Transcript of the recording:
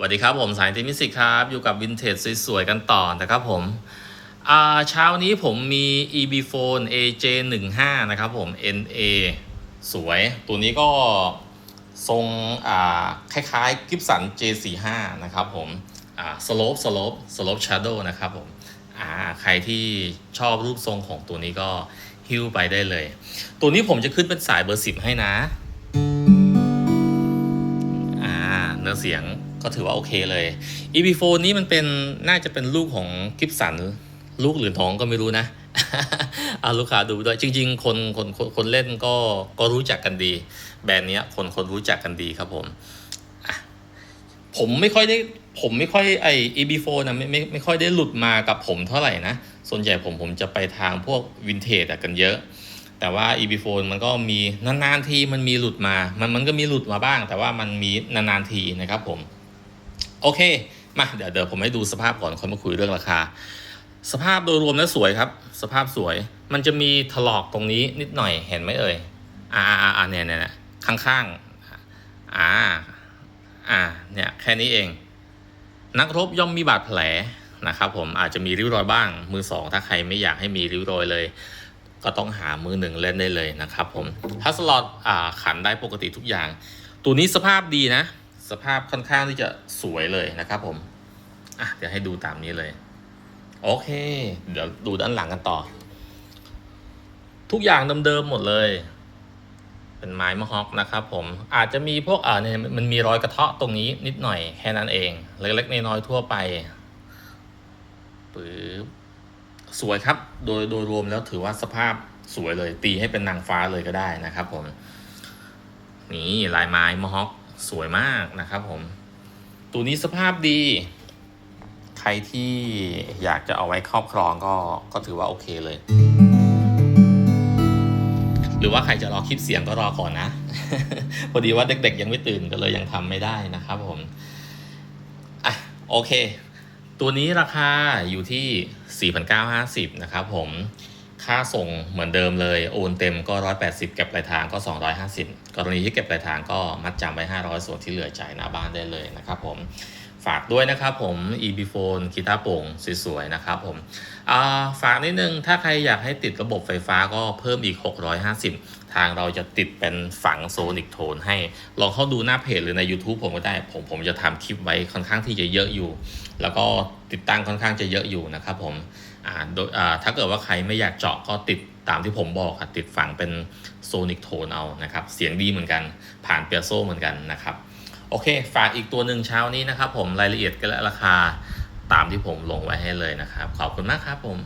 สวัสดีครับผมสายทีมิสิกครับ อยู่กับวินเทจสวยๆกันต่อนะครับผมเช้านี้ผมมี EB Phone AJ15 นะครับผม NA สวยตัวนี้ก็ทรงอ่าคล้ายๆกิฟสัน J45 นะครับผมอ่า slope slope slope shadow นะครับผมใครที่ชอบรูปทรงของตัวนี้ก็ฮิ้วไปได้เลย ตัวนี้ผมจะขึ้นเป็นสายเบอร์ 10 ให้นะเนื้อเสียง ก็ถือว่าโอเคเลย EP4 นี้มันเป็นน่าจะเป็นลูกของกิฟสันลูกหรือท้องก็ไม่รู้นะเอาลูกค้าดูด้วยจริง ๆ คนคนคนคนเล่นก็ก็รู้จักกันดี แบรนด์เนี้ยคนคนรู้จักกันดีครับผมผมไม่ค่อยได้ผมไม่ค่อยไอ EB4 นะไม่ไม่ไม่ค่อยได้หลุดมากับผมเท่าไหร่นะ ส่วนใหญ่ผมผมจะไปทางพวกวินเทจกันเยอะ แต่ว่า EB Phone มันก็มีนานๆทีมันมีหลุดมา มันมันก็มีหลุดมาบ้าง แต่ว่ามันมีนานๆทีนะครับผม โอเค มาเดี๋ยวเดี๋ยวผมให้ดูสภาพก่อนค่อยมาคุยเรื่องราคา สภาพโดยรวมแล้วสวยครับ สภาพสวย มันจะมีถลอกตรงนี้นิดหน่อยเห็นไหมเอ่ย อ่าอ่าอ่าเนี่ยเนี่ยเนี่ยข้างๆอ่า อ่า เนี่ยแค่นี้เอง นักรบย่อมมีบาดแผลนะครับผมอาจจะมีริ้วรอยบ้าง มือสองถ้าใครไม่อยากให้มีริ้วรอยเลย ก็ต้องหามือหนึ่งเล่นได้เลยนะครับผมถ้าสล็อตอ่าขันได้ปกติทุกอย่าง ตัวนี้สภาพดีนะ สภาพค่อนข้างที่จะสวยเลยนะครับผม อะเดี๋ยวให้ดูตามนี้เลย โอเค เดี๋ยวดูด้านหลังกันต่อ ทุกอย่างเดิมๆหมดเลย เป็นไม้มะฮอกนะครับผม อาจจะมีพวกอ่าเนี่ยมันมีรอยกระเทาะตรงนี้นิดหน่อยแค่นั้นเอง เล็กๆน้อยๆทั่วไปปึ๊บสวยครับ โดยโดยรวมแล้วถือว่าสภาพสวยเลย ตีให้เป็นนางฟ้าเลยก็ได้นะครับผม นี่ลายไม้มะฮอก สวยมากนะครับผม ตัวนี้สภาพดี ใครที่อยากจะเอาไว้ครอบครองก็ก็ถือว่าโอเคเลย หรือว่าใครจะรอคลิปเสียงก็รอก่อนนะ พอดีว่าเด็กๆยังไม่ตื่นก็เลยยังทำไม่ได้นะครับผม อะโอเค ตัวนี้ราคาอยู่ที่ 4,950นะครับผม ค่าส่งเหมือนเดิมเลย โอนเต็มก็ 180 เก็บปลายทางก็ 250 กรณีที่เก็บปลายทางก็มัดจำไว้ 500 ส่วนที่เหลือจ่ายหน้าบ้านได้เลยนะครับผม ฝากด้วยนะครับผม EB Phone กีตาร์โป่งสวยๆนะครับผมาฝากนิดนึง ถ้าใครอยากให้ติดระบบไฟฟ้าก็เพิ่มอีก 650 ทางเราจะติดเป็นฝังโซนิกโทนให้ ลองเข้าดูหน้าเพจหรือใน YouTube ผมก็ได้ ผมผมจะทำคลิปไว้ค่อนข้างที่จะเยอะอยู่ แล้วก็ติดตั้งค่อนข้างจะเยอะอยู่นะครับผมอ่าโดยอ่าถ้าเกิดว่าใครไม่อยากเจาะก็ติดตามที่ผมบอกครับติดฝังเป็นโซนิกโทนเอานะครับ เสียงดีเหมือนกัน ผ่านเปียโซเหมือนกันนะครับ โอเค ฝากอีกตัวหนึ่งเช้านี้นะครับผม รายละเอียดและราคาตามที่ผมลงไว้ให้เลยนะครับ ขอบคุณมากครับผม